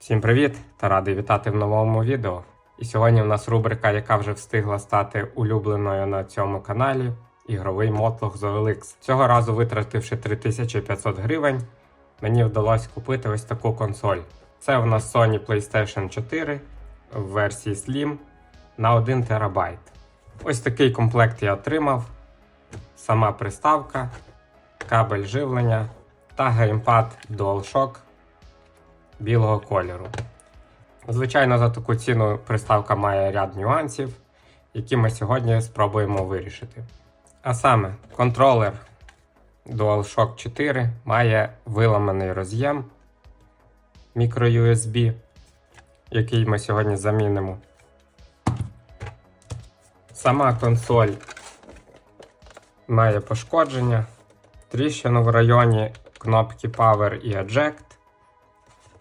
Всім привіт та радий вітати в новому відео. І сьогодні в нас рубрика, яка вже встигла стати улюбленою на цьому каналі ігровий мотлох з OLX. Цього разу, витративши 3500 гривень, мені вдалося купити ось таку консоль. Це в нас Sony PlayStation 4 в версії Slim на 1 терабайт. Ось такий комплект я отримав. Сама приставка, кабель живлення та геймпад DualShock білого кольору. Звичайно, за таку ціну приставка має ряд нюансів, які ми сьогодні спробуємо вирішити. А саме, контролер DualShock 4 має виламаний роз'єм microUSB, який ми сьогодні замінимо. Сама консоль має пошкодження, тріщину в районі кнопки Power і Eject.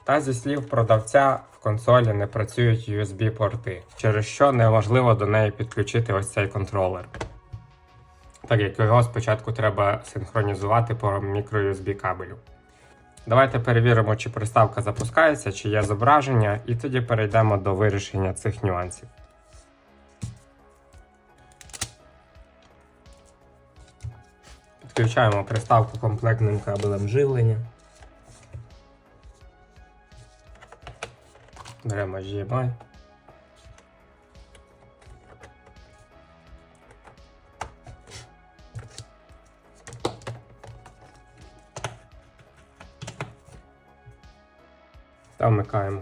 Та зі слів продавця в консолі не працюють USB-порти, через що неможливо до неї підключити ось цей контролер. Так як його спочатку треба синхронізувати по microUSB кабелю. Давайте перевіримо, чи приставка запускається, чи є зображення, і тоді перейдемо до вирішення цих нюансів. Підключаємо приставку комплектним кабелем живлення. Беремо HDMI. Та вмикаємо.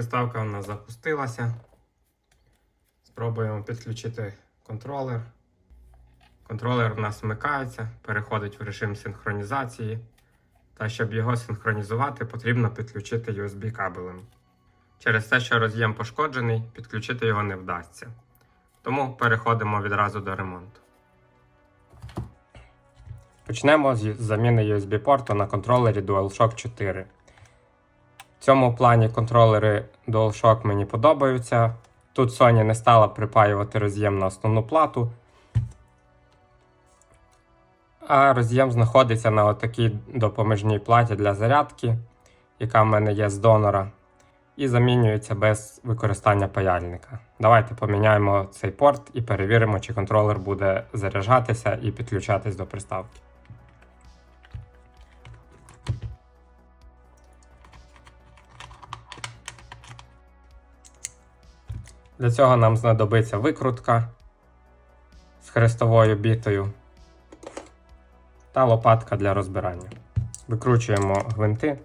Приставка у нас запустилася. Спробуємо підключити контролер. Контролер у нас вмикається, переходить в режим синхронізації. Та щоб його синхронізувати, потрібно підключити USB кабелем. Через те, що роз'єм пошкоджений, підключити його не вдасться. Тому переходимо відразу до ремонту. Почнемо з заміни USB-порту на контролері DualShock 4. В цьому плані контролери DualShock мені подобаються. Тут Sony не стала припаювати роз'єм на основну плату. А роз'єм знаходиться на отакій допоміжній платі для зарядки, яка в мене є з донора, і замінюється без використання паяльника. Давайте поміняємо цей порт і перевіримо, чи контролер буде заряджатися і підключатись до приставки. Для цього нам знадобиться викрутка з хрестовою бітою та лопатка для розбирання. Викручуємо гвинти.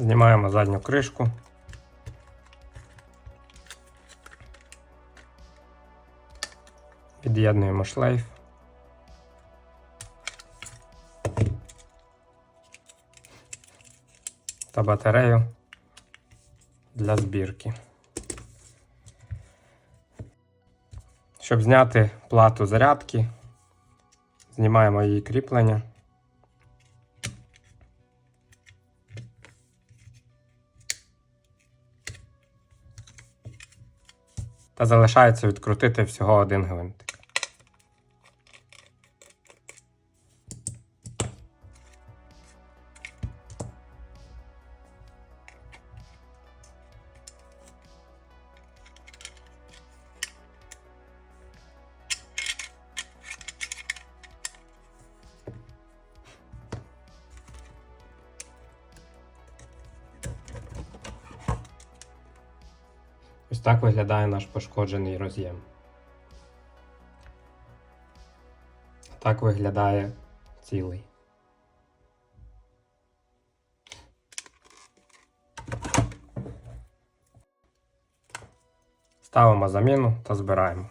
Знімаємо задню кришку. Під'єднуємо шлейф. Та батарею для збірки. Щоб зняти плату зарядки, знімаємо її кріплення. Та залишається відкрутити всього один гвинтик. Так виглядає наш пошкоджений роз'єм. Так виглядає цілий. Ставимо заміну та збираємо.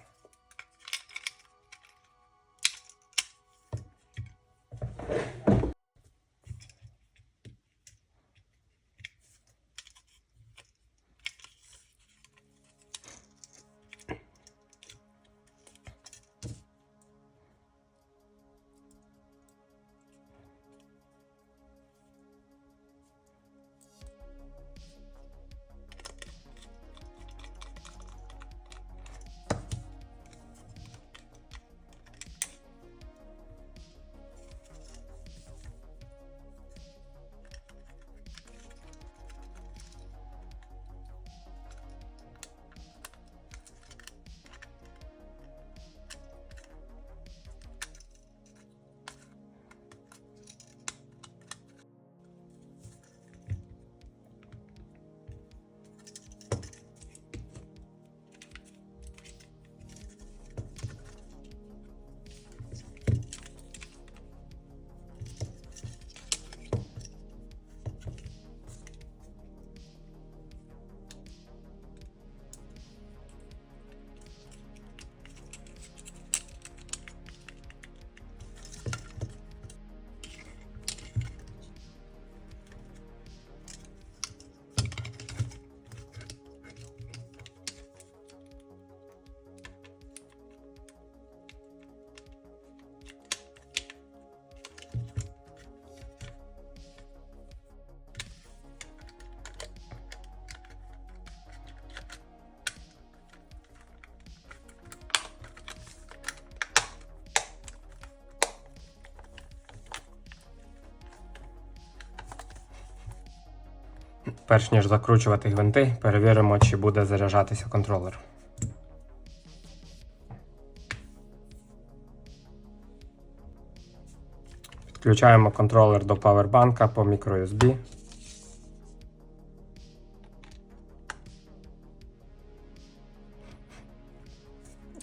Перш ніж закручувати гвинти, перевіримо, чи буде заряджатися контролер. Підключаємо контролер до павербанка по microUSB.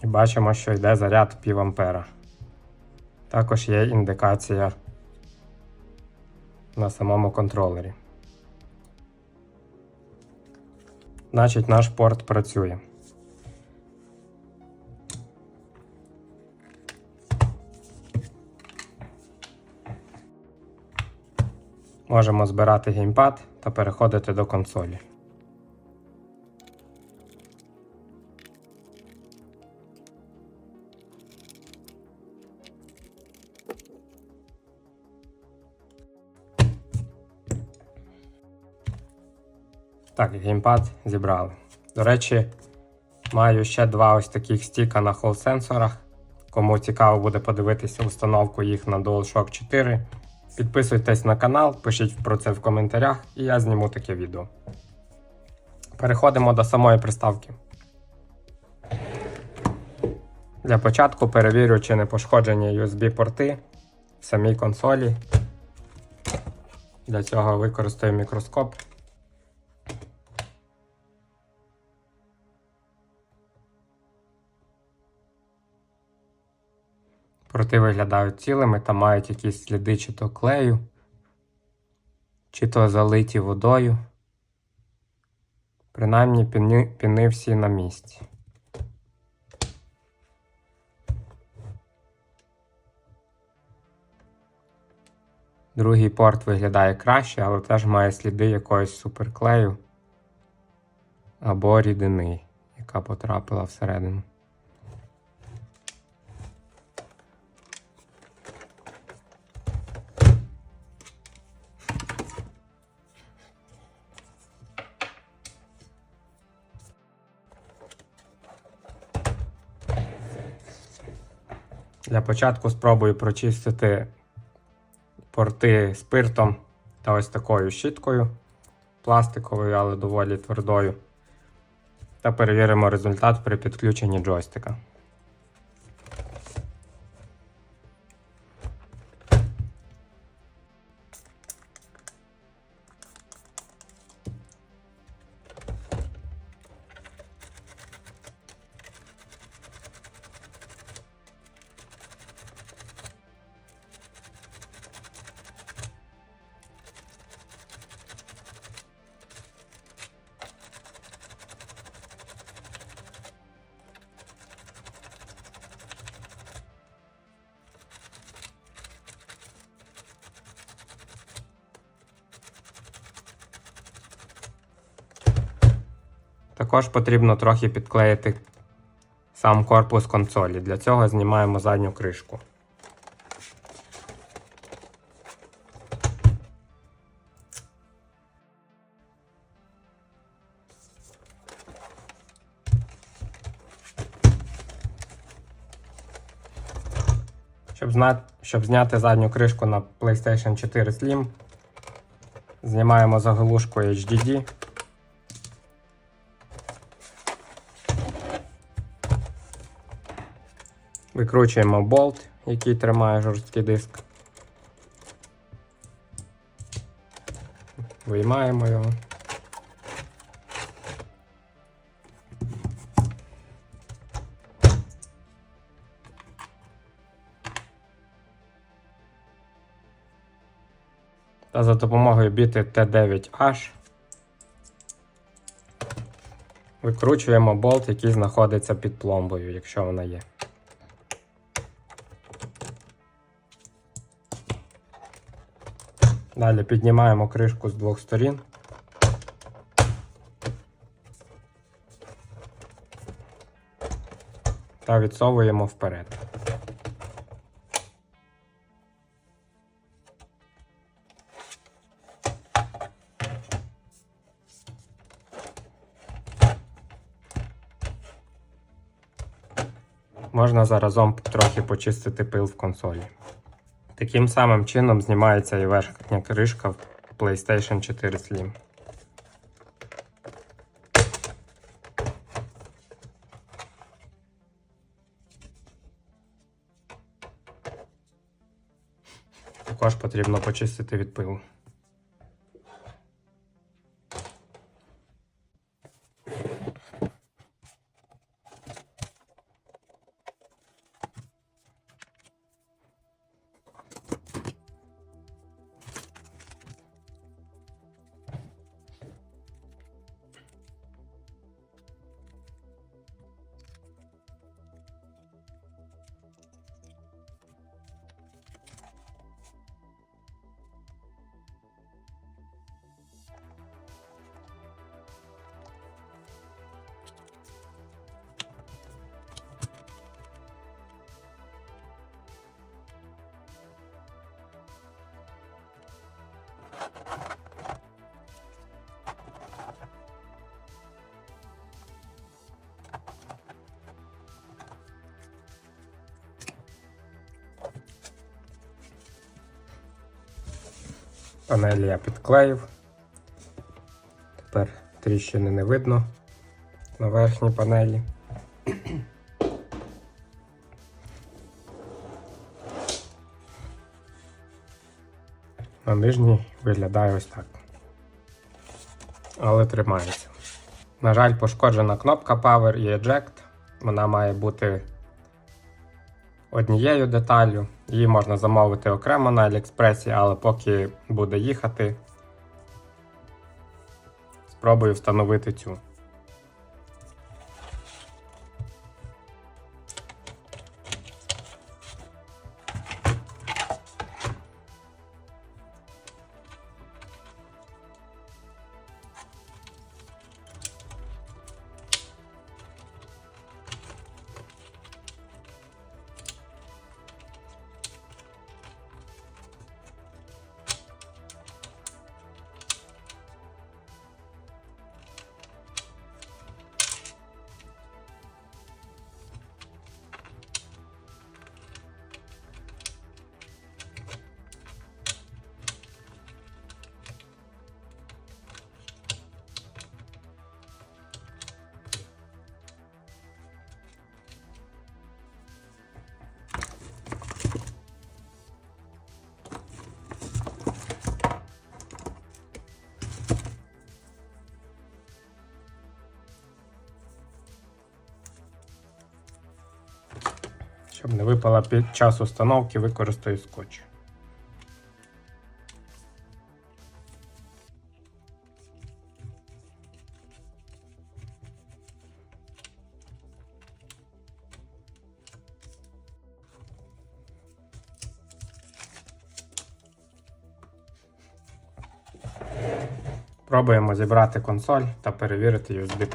І бачимо, що йде заряд пів ампера. Також є індикація на самому контролері. Значить, наш порт працює. Можемо збирати геймпад та переходити до консолі. Так, геймпад зібрали. До речі, маю ще два ось таких стіка на хол-сенсорах. Кому цікаво буде подивитися установку їх на DualShock 4. Підписуйтесь на канал, пишіть про це в коментарях, і я зніму таке відео. Переходимо до самої приставки. Для початку перевірю, чи не пошкоджені USB-порти в самій консолі. Для цього використаю мікроскоп. Порти виглядають цілими та мають якісь сліди чи то клею, чи то залиті водою. Принаймні піни, піни всі на місці. Другий порт виглядає краще, але теж має сліди якогось суперклею або рідини, яка потрапила всередину. Для початку спробую прочистити порти спиртом та ось такою щіткою пластиковою, але доволі твердою. Та перевіримо результат при підключенні джойстика. Також потрібно трохи підклеїти сам корпус консолі. Для цього знімаємо задню кришку. Щоб, зняти задню кришку на PlayStation 4 Slim, знімаємо заглушку HDD. Викручуємо болт, який тримає жорсткий диск. Виймаємо його. Та за допомогою біти T9H викручуємо болт, який знаходиться під пломбою, якщо вона є. Далі піднімаємо кришку з двох сторін. Та відсовуємо вперед. Можна заразом трохи почистити пил в консолі. Таким самим чином знімається і верхня кришка в PlayStation 4 Slim. Також потрібно почистити від пилу. Панелі я підклеїв. Тепер тріщини не видно на верхній панелі. На нижній виглядає ось так. Але тримається. На жаль, пошкоджена кнопка Power і Eject. Вона має бути однією деталлю. Її можна замовити окремо на Аліекспресі, але поки буде їхати, спробую встановити цю. Випала під час установки, використаю скотч. Пробуємо зібрати консоль та перевірити USB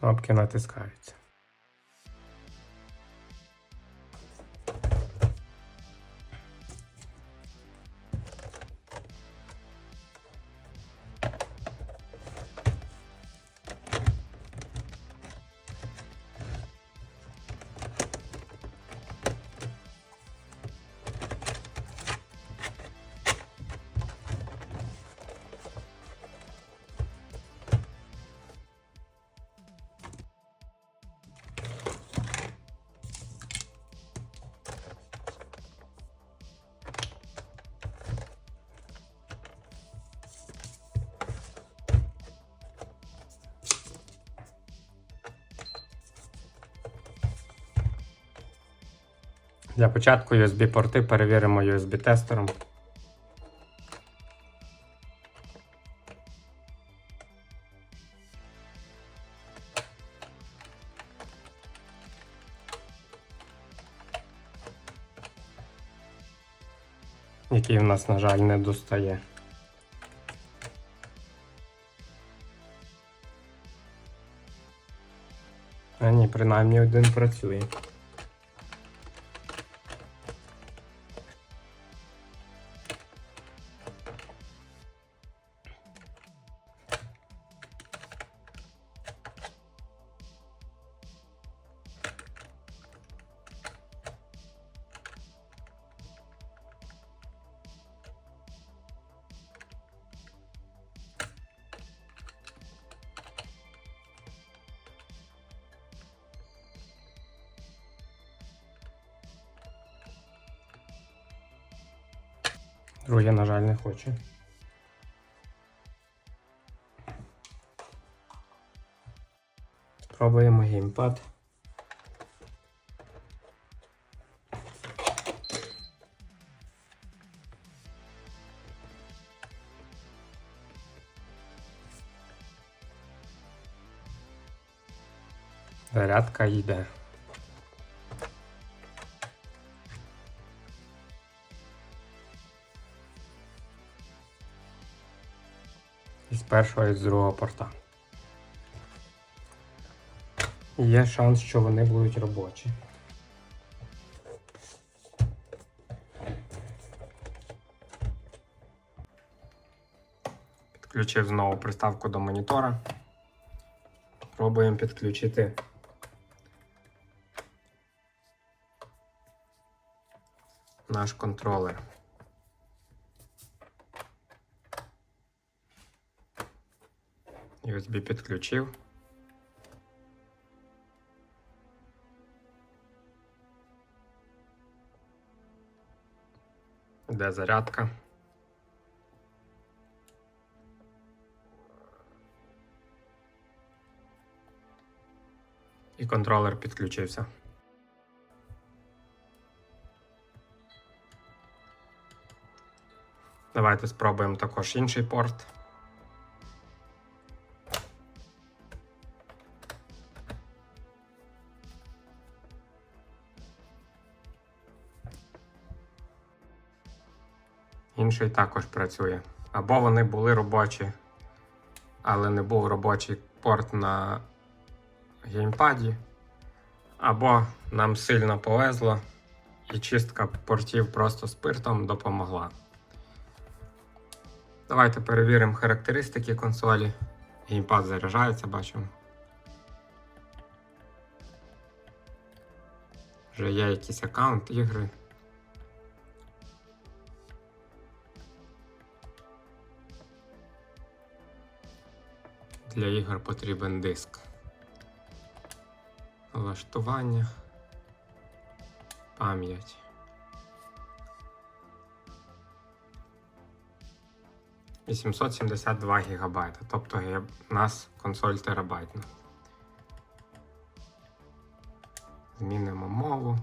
Кнопки натискаються. Для початку USB-порти перевіримо USB-тестером. Який в нас, на жаль, не достає. А ні, принаймні один працює. Не хоче. Спробуємо геймпад. Зарядка йде. Першого і з другого порта. Є шанс, що вони будуть робочі. Підключив знову приставку до монітора. Пробуємо підключити наш контролер. USB підключив. Де зарядка? І контролер підключився. Давайте спробуємо також інший порт. Інший також працює. Або вони були робочі, але не був робочий порт на геймпаді, або нам сильно повезло, і чистка портів просто спиртом допомогла. Давайте перевіримо характеристики консолі. Геймпад заряджається, бачимо. Вже є якийсь аккаунт, ігри. Для ігор потрібен диск. Влаштування. Пам'ять. Вісімсот сімдесят два. Тобто у нас консоль терабайтна. Змінимо мову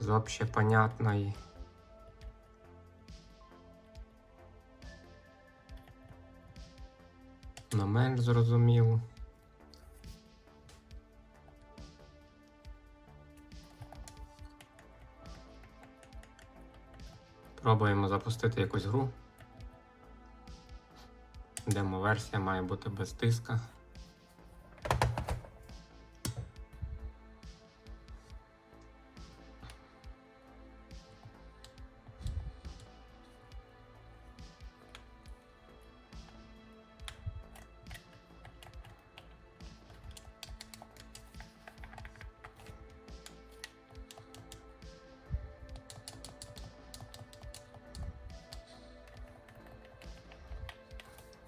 з общепонятної. На менш зрозуміло. Пробуємо запустити якусь гру. Демо-версія має бути без диска.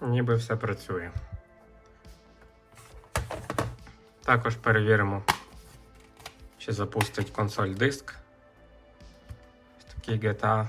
Ніби все працює. Також перевіримо, чи запустить консоль диск. Такий GTA.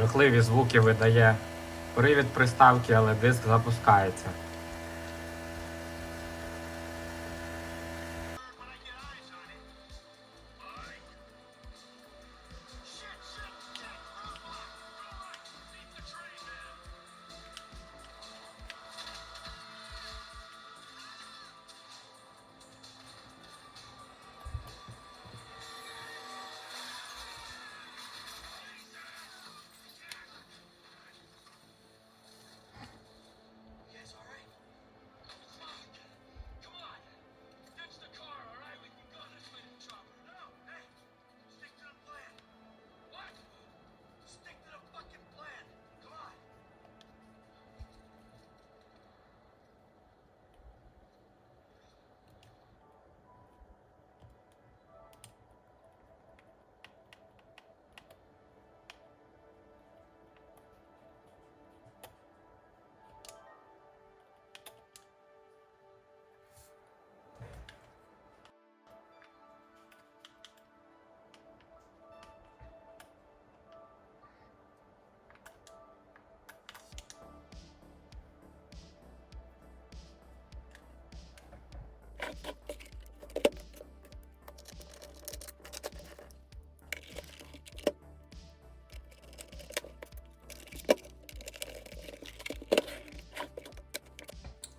Жахливі звуки видає привід приставки, але диск запускається.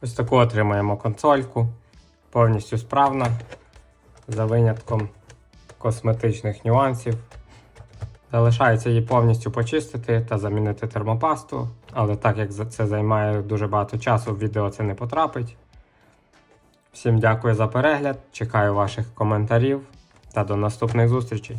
Ось таку отримаємо консольку. Повністю справна. За винятком косметичних нюансів. Залишається її повністю почистити та замінити термопасту. Але так як це займає дуже багато часу, в відео це не потрапить. Всім дякую за перегляд. Чекаю ваших коментарів та до наступних зустрічей.